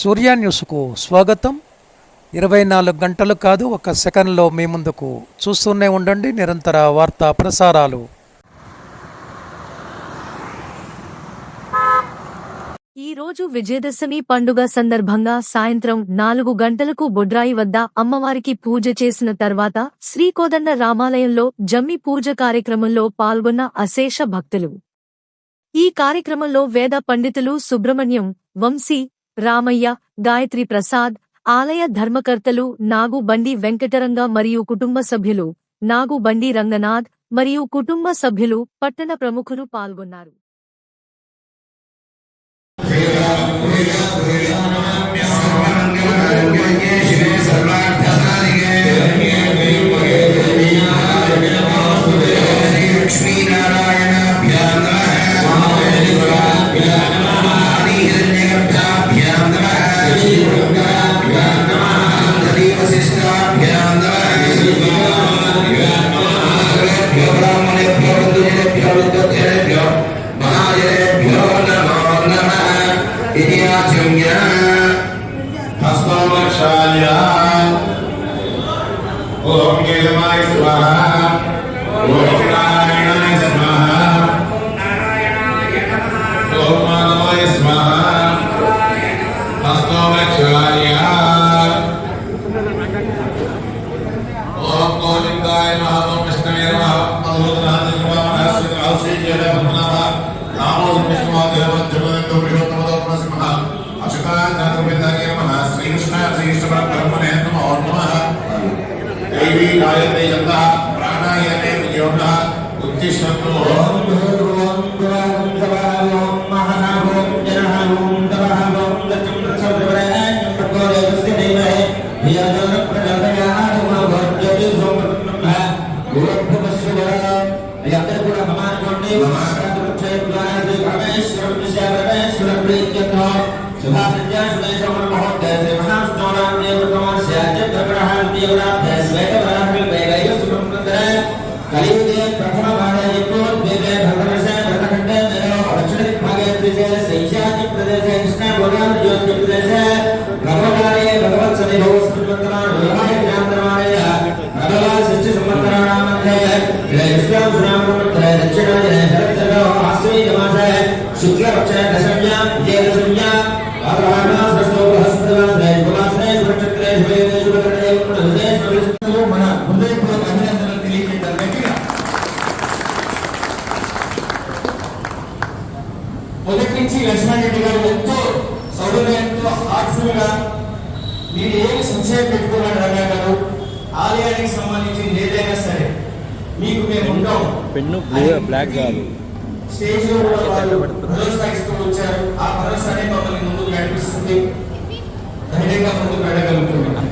సూర్య న్యూస్కు స్వాగతం. ఇరవై నాలుగు గంటలు కాదు ఒక సెకండ్లో మీ ముందుకు చూస్తూనే ఉండండి. నిరంతర వార్తా ప్రసారాలు. ఈ రోజు విజయదశమి పండుగ సందర్భంగా సాయంత్రం నాలుగు గంటలకు బొడ్రాయి వద్ద అమ్మవారికి పూజ చేసిన తర్వాత శ్రీకోదండ రామాలయంలో జమ్మి పూజ కార్యక్రమంలో పాల్గొన్న అశేష భక్తులు. ఈ కార్యక్రమంలో వేద పండితులు సుబ్రహ్మణ్యం వంశీ రామయ్య గాయత్రి ప్రసాద్ ఆలయ ధర్మకర్తలు నాగు బండి వెంకటరంగ మరియు కుటుంబ సభ్యులు నాగు బండి రంగనాథ్ మరియు కుటుంబ సభ్యులు పట్టణ ప్రముఖులు పాల్గొన్నారు नमः श्रीकृष्ण श्रीकृष्णपरब्रह्मणे नमो नमः దేవీ గాయత్రి యొక్క ప్రాణాయామే యొక్క ఉద్దేశంతో Leonard as Vagabond. మొదటి నుంచి లక్ష్మణ్ రెడ్డి గారు ఎంతో సౌకర్యంతో హార్ట్ఫుల్గా మీరు ఏమి సంశయం పెట్టుకున్నాడు రంగా గారు? ఆలయానికి సంబంధించింది ఏదైనా సరే మీకు మేము ఉంటాం పెన్ను బ్లూ బ్లాక్ కాదు. స్టేజ్లో కూడా వాళ్ళు భరోసా ఇస్తూ వచ్చారు. ఆ భరోసానే మమ్మల్ని ముందుకు నడిపిస్తుంది. ధైర్యంగా ముందుకు వెళ్ళగలుగుతున్నాం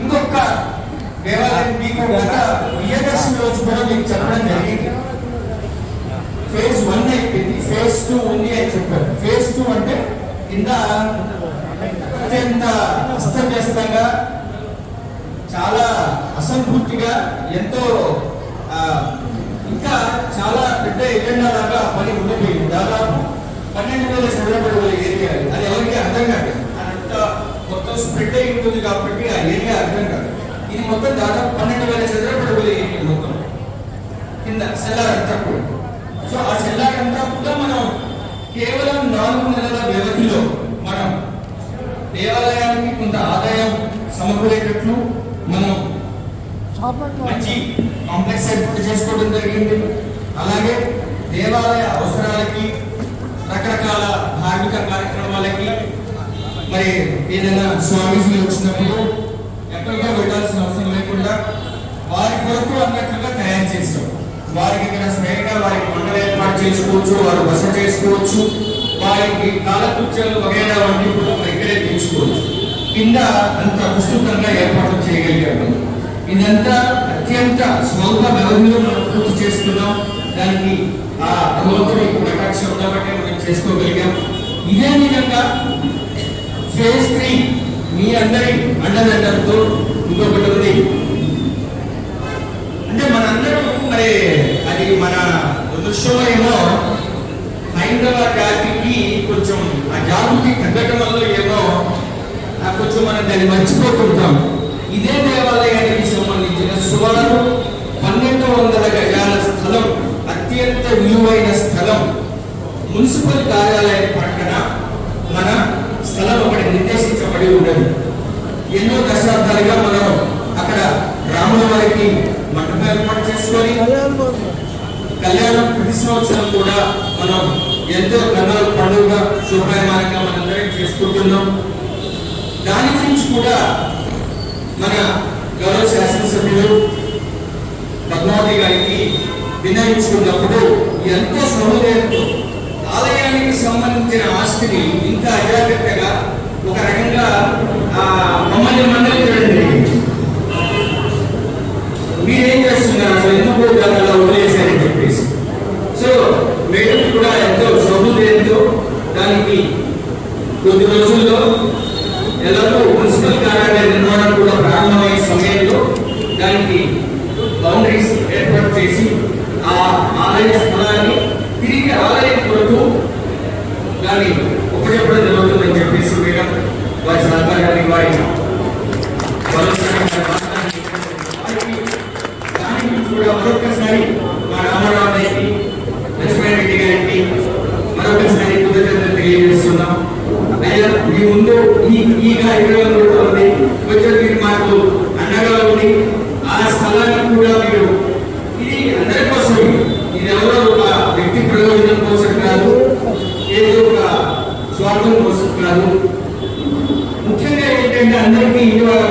ఇంకొక దేవాలయం మీకు గత విజయదశమి రోజు కూడా మీకు చెప్పడం ఫేజ్ వన్ అయిపోయింది. ఫేజ్ టూ ఉంది అని చెప్పారు. ఫేజ్ టూ అంటే కింద అత్యంత అస్తవ్యస్తంగా చాలా అసంపూర్తిగా ఎంతో ఇంకా చాలా పెద్ద ఎజెండా లాగా పని ఉండిపోయింది. దాదాపు పన్నెండు వేల చదరపడి ఏరియా అది. ఎవరికి అర్థం కాదు. అదంతా మొత్తం స్ప్రెడ్ అయి ఉంటుంది కాబట్టి ఆ ఏరియా అర్థం కాదు. ఇది మొత్తం దాదాపు పన్నెండు వేల చదరపడి ఏరియా మొత్తం. కింద సెల్లార్ అంతా కూడా సో ఆ సెల్లార్ అంతా కూడా మనం కేవలం నాలుగు నెలల వ్యవధిలో మనం దేవాలయానికి కొంత ఆదాయం సమకూరేటట్లు మనం మంచి కాంప్లెక్స్ ఏర్పాటు చేసుకోవడం జరిగింది. అలాగే దేవాలయ అవసరాలకి రకరకాల ధార్మిక కార్యక్రమాలకి మరి ఏదైనా స్వామీజీలు వచ్చినప్పుడు ఎక్కడికో వెళ్ళాల్సిన అవసరం లేకుండా వారి కొరకు అన్నట్లుగా తయారు చేస్తాం. వారికి ఇక్కడ స్వయంగా వారికి మండల ఏర్పాటు చేసుకోవచ్చు వారు బస చేసుకోవచ్చు. వారికి కాలకృత్యాలు వగైరా వంటి కూడా మనం ఇక్కడే తీసుకోవచ్చు. కింద అంత విస్తృతంగా ఏర్పాటు చేయగలిగాము. ఇదంతా అత్యంత స్వల్ప వ్యవధిలో మనం పూర్తి చేసుకున్నాం. దానికి ఆ భగవంతుడి కటాక్షం కాబట్టి మనం చేసుకోగలిగాం. ఇదే విధంగా ఫేజ్ త్రీ మీ అందరి అండదండలతో ఇంకొకటి ఉంది. అంటే మనందరూ మరి అది మన దృశ్యమో ఏమో హైందవ కొంచెం ఆ ఏమో కొంచెం మనం దాన్ని మర్చిపోతుంటాం. ఇదే దేవాలయానికి సంబంధించిన సుమారు పన్నెండు వందల గజాల స్థలం అత్యంత విలువైన స్థలం. మున్సిపల్ కార్యాలయం పక్కన మన స్థలం ఒకటి నిర్దేశించబడి ఉన్నది. ఎన్నో దశాబ్దాలుగా మనం అక్కడ రాముల వారికి మంటపం ఏర్పాటు చేసుకొని కళ్యాణం ప్రతి సంవత్సరం కూడా మనం ఎంతో కన్నాల పండుగ శుభ్రమానంగా మనందరం చేసుకుంటున్నాం. దాని గురించి కూడా మన గౌరవ శాసనసభ్యులు పద్మావతి గారికి విన్నవించుకున్నప్పుడు ఎంతో సహృదయంతో ఆలయానికి సంబంధించిన ఆస్తిని ఇంత అజాగ్రత్తగా ఒక రకంగా ఆ, మమ్మల్ని మందలించడం జరిగింది మీరేం చేస్తున్నారు అసలు ఎందుకు దాన్ని అలా వదిలేశారని చెప్పేసి సో మేడం కూడా ఎంతో సౌహృదయంతో దానికి కొద్ది రోజుల్లో ఎలాగో మున్సిపల్ కార్యాలయ నిర్మాణం కూడా ప్రారంభమయ్యే సమయంలో దానికి బౌండరీస్ ఏర్పాటు చేసి ఆ ఆలయ స్థలాన్ని తిరిగి ఆలయం కొరకు దాన్ని ఒకటెప్పుడు జరుగుతుందని చెప్పేసి మేడం వారి సహకారాన్ని వారి వారికి దాని గురించి కూడా మరొకసారి మా రామారావు గారికి లక్ష్మణ రెడ్డి గారికి మరొకసారి కృతజ్ఞతలు తెలియజేస్తున్నాం అయ్యా మీ ముందు ఈ ఈ కార్యక్రమం కూడా ఉంది కొంచెం మీరు మాకు అండగా ఉంది ఆ స్థలాన్ని కూడా మీరు ఇది అందరి కోసం ఇది. ఎవరో ఒక వ్యక్తి ప్రయోజనం కోసం కాదు ఏదో ఒక స్వార్థం కోసం కాదు. ముఖ్యంగా ఏంటంటే అందరికీ ఇవాళ